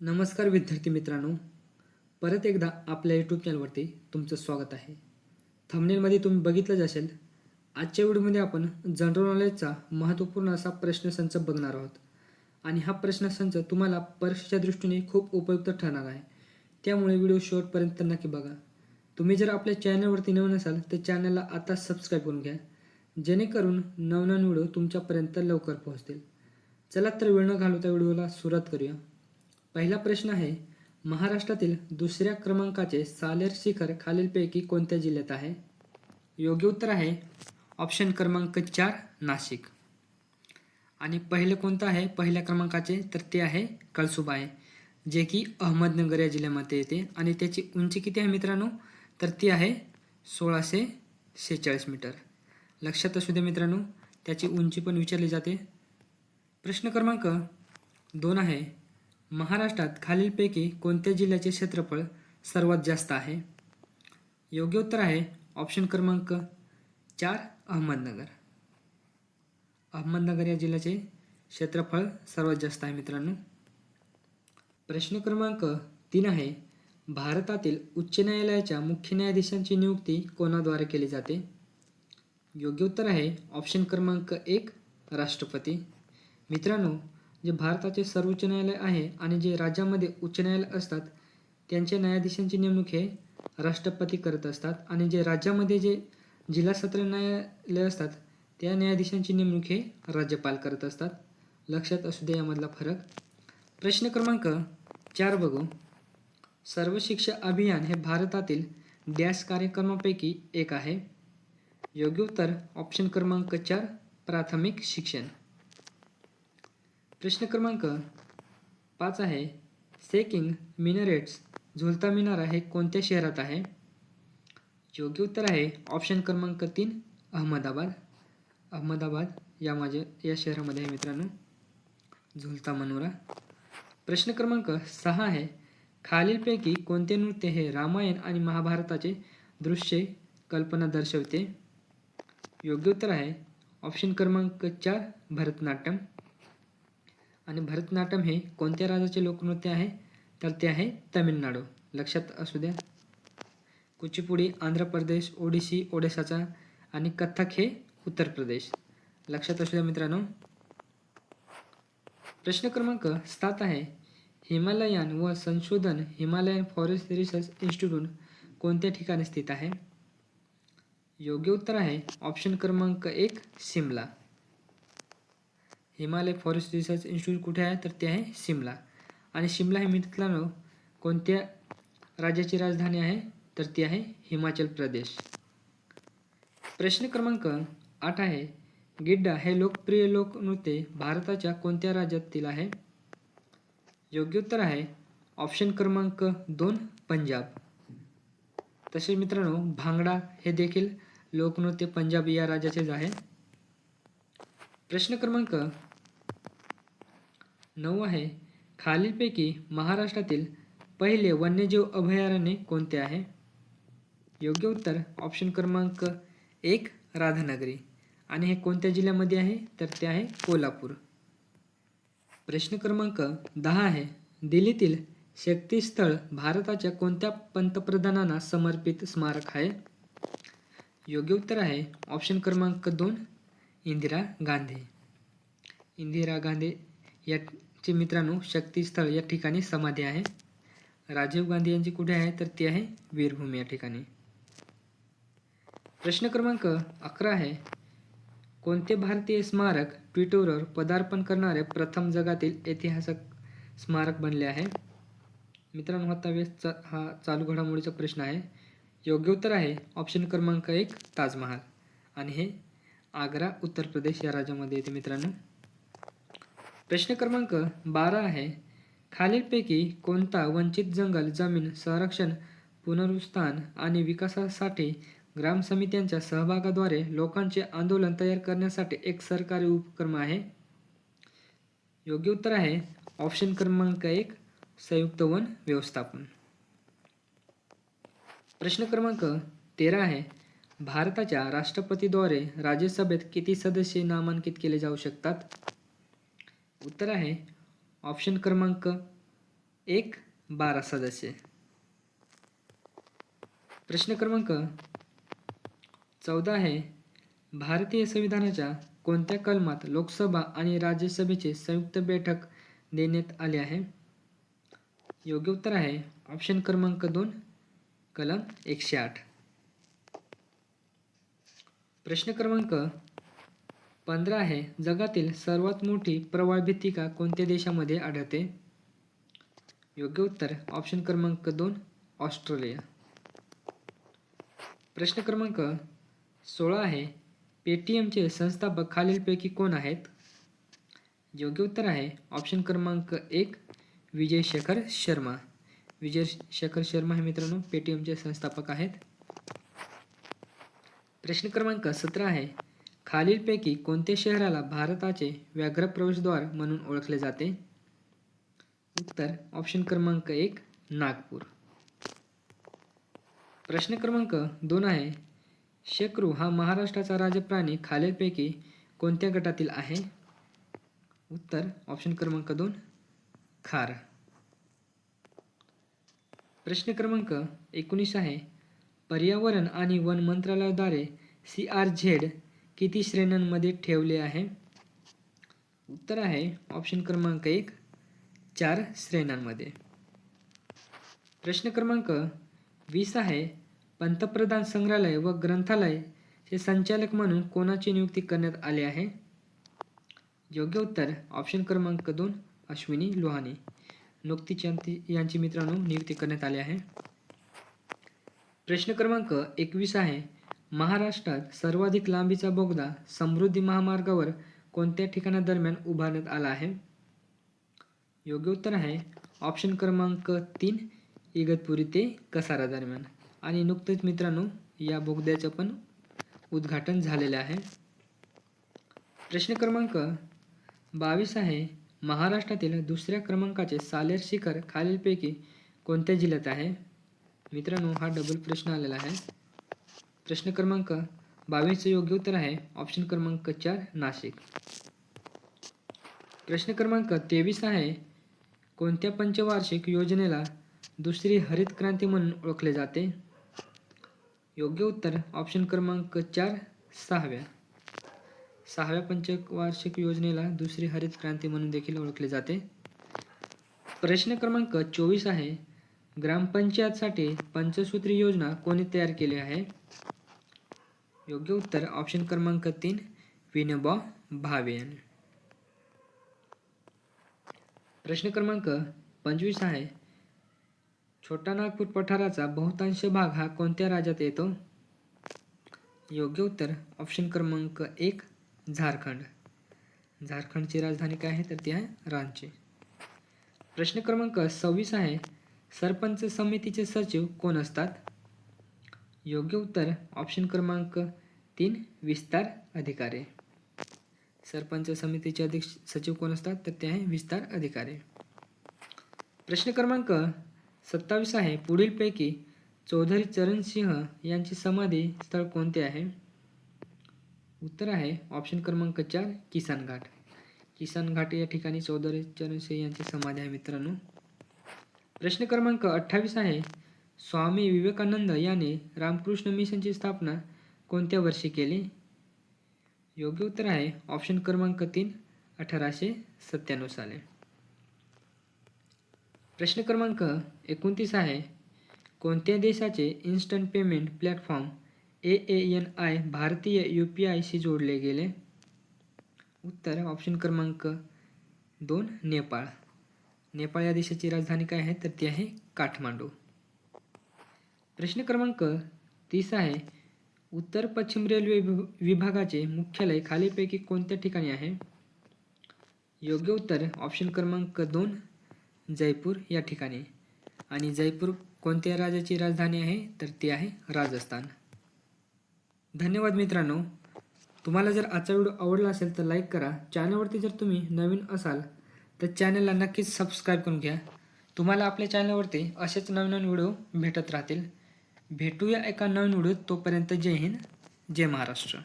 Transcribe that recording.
नमस्कार विद्यार्थी मित्रांनो. परत एकदा आपल्या यूट्यूब चॅनलवरती तुमचं स्वागत आहे. थंबनेलमध्ये तुम्ही बघितलंच असेल आजच्या व्हिडिओमध्ये आपण जनरल नॉलेजचा महत्त्वपूर्ण असा प्रश्नसंच बघणार आहोत. आणि हा प्रश्नसंच तुम्हाला परीक्षेच्या दृष्टीने खूप उपयुक्त ठरणार आहे. त्यामुळे व्हिडिओ शेवटपर्यंत नक्की बघा. तुम्ही जर आपल्या चॅनलवरती नवीन असाल तर चॅनलला आता सबस्क्राईब करून घ्या. जेणेकरून नवनवीन व्हिडिओ तुमच्यापर्यंत लवकर पोहोचतील. चला तर वेळ न घालवता व्हिडिओला सुरुवात करूया. पहिला प्रश्न आहे महाराष्ट्रातील दुसऱ्या क्रमांकाचे सालेर शिखर खालीलपैकी कोणत्या जिल्ह्यात आहे? योग्य उत्तर आहे ऑप्शन क्रमांक चार नाशिक. आणि पहिले कोणतं आहे? पहिल्या क्रमांकाचे तर ते आहे कळसुबा आहे जे की अहमदनगर या जिल्ह्यामध्ये येते. आणि त्याची उंची किती आहे मित्रांनो? तर ती आहे सोळाशे शेहेचाळीस मीटर. लक्षात असू द्या मित्रांनो त्याची उंची पण विचारली जाते. प्रश्न क्रमांक दोन आहे महाराष्ट्रात खालीलपैकी कोणत्या जिल्ह्याचे क्षेत्रफळ सर्वात जास्त आहे? योग्य उत्तर आहे ऑप्शन क्रमांक चार अहमदनगर. अहमदनगर या जिल्ह्याचे क्षेत्रफळ सर्वात जास्त आहे मित्रांनो. प्रश्न क्रमांक तीन आहे भारतातील उच्च न्यायालयाच्या मुख्य न्यायाधीशांची नियुक्ती कोणाद्वारे केली जाते? योग्य उत्तर आहे ऑप्शन क्रमांक एक राष्ट्रपती. मित्रांनो जे भारताचे सर्वोच्च न्यायालय आहे आणि जे राज्यामध्ये उच्च न्यायालय असतात त्यांच्या न्यायाधीशांची नेमणूक हे राष्ट्रपती करत असतात आणि जे राज्यामध्ये जे जिल्हा सत्र न्यायालय असतात त्या न्यायाधीशांची नेमणूक हे राज्यपाल करत असतात. लक्षात असू दे यामधला फरक. प्रश्न क्रमांक चार बघू. सर्व शिक्षा अभियान हे भारतातील डॅश कार्यक्रमापैकी एक आहे. योग्य उत्तर ऑप्शन क्रमांक चार प्राथमिक शिक्षण. प्रश्न क्रमांक पाच आहे. सेकिंग मिनरेट्स झुलता मिनारा हे कोणत्या शहरात आहे? योग्य उत्तर आहे. ऑप्शन क्रमांक तीन अहमदाबाद. अहमदाबाद या माझे या शहरामध्ये आहे मित्रांनो. झुलता मनोरा. प्रश्न क्रमांक सहा आहे. खालीलपैकी कोणते नृत्य हे रामायण आणि महाभारताचे दृश्य कल्पना दर्शवते? योग्य उत्तर आहे. ऑप्शन क्रमांक चार भरतनाट्यम. आणि भरतनाट्यम हे कोणत्या राज्याचे लोकनृत्य आहे? तर ते आहे तमिळनाडू. लक्षात असू द्या. कुचिपुडी आंध्र प्रदेश ओडिसी ओडिसाचा आणि कथ्थक हे उत्तर प्रदेश. लक्षात असू द्या मित्रांनो. प्रश्न क्रमांक सात आहे. हिमालयन व संशोधन हिमालयन फॉरेस्ट रिसर्च इन्स्टिट्यूट कोणत्या ठिकाणी स्थित आहे? योग्य उत्तर आहे ऑप्शन क्रमांक एक Shimla. Himalaya forest research institute कुठे आहे? तर ते आहे शिमला. आणि शिमला हे मित्रांनो कोणत्या राज्याची राजधानी आहे? तर ती आहे हिमाचल प्रदेश. प्रश्न क्रमांक आठ आहे गिड्डा हे लोकप्रिय लोकनृत्य भारताच्या कोणत्या राज्यातील आहे? योग्य उत्तर आहे ऑप्शन क्रमांक दोन पंजाब. तसेच मित्रांनो भांगडा हे देखील लोकनृत्य पंजाब या राज्याचेच आहे. प्रश्न क्रमांक नऊ आहे. खालीलपैकी महाराष्ट्रातील पहिले वन्यजीव अभयारण्य कोणते आहे? योग्य उत्तर ऑप्शन क्रमांक एक राधानगरी. आणि हे कोणत्या जिल्ह्यामध्ये आहे? तर ते आहे कोल्हापूर. प्रश्न क्रमांक दहा आहे. दिल्लीतील शक्तीस्थळ भारताच्या कोणत्या पंतप्रधानांना समर्पित स्मारक आहे? योग्य उत्तर आहे ऑप्शन क्रमांक दोन इंदिरा गांधी. इंदिरा गांधी याचे मित्रांनो शक्तीस्थळ या ठिकाणी समाधी आहे. राजीव गांधी यांची कुठे आहे? तर ती आहे वीरभूमी या ठिकाणी. प्रश्न क्रमांक अकरा आहे. कोणते भारतीय स्मारक ट्विटरवर पदार्पण करणारे प्रथम जगातील ऐतिहासिक स्मारक बनले आहे? मित्रांनो आता वेळेस चा हा चालू घडामोडीचा प्रश्न आहे. योग्य उत्तर आहे ऑप्शन क्रमांक एक ताजमहाल. आणि हे आग्रा उत्तर प्रदेश या राज्यामध्ये येते मित्रांनो. प्रश्न क्रमांक बारा आहे. खालीलपैकी कोणता वंचित जंगल जमीन संरक्षण पुनरुस्थान आणि विकासासाठी ग्राम समित्यांच्या सहभागाद्वारे लोकांचे आंदोलन तयार करण्यासाठी एक सरकारी उपक्रम आहे? योग्य उत्तर आहे. ऑप्शन क्रमांक एक संयुक्त वन व्यवस्थापन. प्रश्न क्रमांक तेरा आहे. भारताच्या राष्ट्रपतीद्वारे राज्यसभेत किती सदस्य नामांकित केले जाऊ शकतात? उत्तर आहे. ऑप्शन क्रमांक एक बारा सदस्य. प्रश्न क्रमांक चौदा आहे. भारतीय संविधानाच्या कोणत्या कलमात लोकसभा आणि राज्यसभेची संयुक्त बैठक देण्यात आली आहे? योग्य उत्तर आहे. ऑप्शन क्रमांक दोन कलम एकशे आठ. प्रश्न क्रमांक पंधरा आहे जगातील सर्वात मोठी प्रवाळ भित्तिका कोणत्या देशामध्ये आढळते? योग्य उत्तर ऑप्शन क्रमांक दोन ऑस्ट्रेलिया. प्रश्न क्रमांक सोळा आहे पेटीएमचे संस्थापक खालीलपैकी कोण आहेत? योग्य उत्तर आहे ऑप्शन क्रमांक एक विजय शेखर शर्मा. विजय शेखर शर्मा हे मित्रांनो पेटीएमचे संस्थापक आहेत. प्रश्न क्रमांक सतरा आहे खालीलपैकी कोणत्या शहराला भारताचे व्याघ्र प्रवेशद्वार म्हणून ओळखले जाते? उत्तर ऑप्शन क्रमांक एक नागपूर. प्रश्न क्रमांक दोन आहे शेकरू हा महाराष्ट्राचा राजप्राणी खालीलपैकी कोणत्या गटातील आहे? उत्तर ऑप्शन क्रमांक दोन खार. प्रश्न क्रमांक एकोणीस आहे पर्यावरण आणि वन मंत्रालयाद्वारे सी आर झेड किती श्रेण्यांमध्ये ठेवले आहे? उत्तर आहे ऑप्शन क्रमांक एक चार श्रेण्यांमध्ये. प्रश्न क्रमांक वीस आहे पंतप्रधान संग्रहालय व ग्रंथालय हे संचालक म्हणून कोणाची नियुक्ती करण्यात आली आहे? योग्य उत्तर ऑप्शन क्रमांक दोन अश्विनी लोहानी. नुकतीच यांची यांची मित्रांनो नियुक्ती करण्यात आली आहे. प्रश्न क्रमांक एकवीस आहे महाराष्ट्रात सर्वाधिक लांबीचा बोगदा समृद्धी महामार्गावर कोणत्या ठिकाणादरम्यान उभारण्यात आला आहे? योग्य उत्तर आहे ऑप्शन क्रमांक तीन इगतपुरी ते कसारा दरम्यान. आणि नुकतेच मित्रांनो या बोगद्याचं पण उद्घाटन झालेलं आहे. प्रश्न क्रमांक बावीस आहे महाराष्ट्रातील दुसऱ्या क्रमांकाचे सालेर शिखर खालीलपैकी कोणत्या जिल्ह्यात आहे? मित्रांनो हा डबल प्रश्न आलेला आहे. प्रश्न क्रमांक बावीसचं योग्य उत्तर आहे. ऑप्शन क्रमांक चार नाशिक. प्रश्न क्रमांक तेवीस आहे. कोणत्या पंचवार्षिक योजनेला दुसरी हरित क्रांती म्हणून ओळखले जाते? योग्य उत्तर ऑप्शन क्रमांक चार सहाव्या. सहाव्या पंचवार्षिक योजनेला दुसरी हरित क्रांती म्हणून देखील ओळखले जाते. प्रश्न क्रमांक चोवीस आहे. ग्रामपंचायतसाठी पंचसूत्री योजना कोणी तयार केली आहे? योग्य उत्तर ऑप्शन क्रमांक तीन विनोबा भावे प्रश्न क्रमांक पंचवीस आहे. छोटा नागपूर पठाराचा बहुतांश भाग हा कोणत्या राज्यात येतो? योग्य उत्तर ऑप्शन क्रमांक एक झारखंड. झारखंडची राजधानी काय आहे? तर ती आहे रांची. प्रश्न क्रमांक सव्वीस आहे. सरपंच समितीचे सचिव कोण असतात? योग्य उत्तर ऑप्शन क्रमांक तीन विस्तार अधिकारी. सरपंच समितीचे अध्यक्ष सचिव कोण असतात? तर ते आहे विस्तार अधिकारी. प्रश्न क्रमांक सत्तावीस आहे. पुढीलपैकी चौधरी चरणसिंह यांची समाधी स्थळ कोणते आहे? उत्तर आहे ऑप्शन क्रमांक चार किसान घाट. किसान घाट या ठिकाणी चौधरी चरणसिंह यांची समाधी आहे मित्रांनो. प्रश्न क्रमांक अठ्ठावीस आहे. स्वामी विवेकानंद याने रामकृष्ण मिशनची स्थापना कोणत्या वर्षी केली? योग्य उत्तर आहे ऑप्शन क्रमांक तीन अठराशे सत्त्याण्णव साली. प्रश्न क्रमांक एकोणतीस आहे कोणत्या देशाचे instant payment platform A A N I भारतीय यू पी आयशी जोडले गेले? उत्तर ऑप्शन क्रमांक दोन नेपाळ. नेपाळ या देशाची राजधानी काय आहे? तर ती आहे काठमांडू. प्रश्न क्रमांक तीस आहे. उत्तर पश्चिम रेल्वे विभ- विभागाचे मुख्यालय खालीपैकी कोणत्या ठिकाणी आहे? योग्य उत्तर ऑप्शन क्रमांक दोन जयपूर या ठिकाणी. आणि जयपूर कोणत्या राज्याची राजधानी आहे? तर ती आहे राजस्थान. धन्यवाद मित्रांनो. तुम्हाला जर आजचा व्हिडिओ आवडला असेल तर लाईक करा. चॅनलवरती जर तुम्ही नवीन असाल तर चॅनलला नक्कीच सबस्क्राईब करून घ्या. तुम्हाला आपल्या चॅनलवरती असेच नवीन नवीन व्हिडिओ भेटत राहतील. भेटूया एका नवीन व्हिडिओत. तोपर्यंत जय हिंद जय महाराष्ट्र.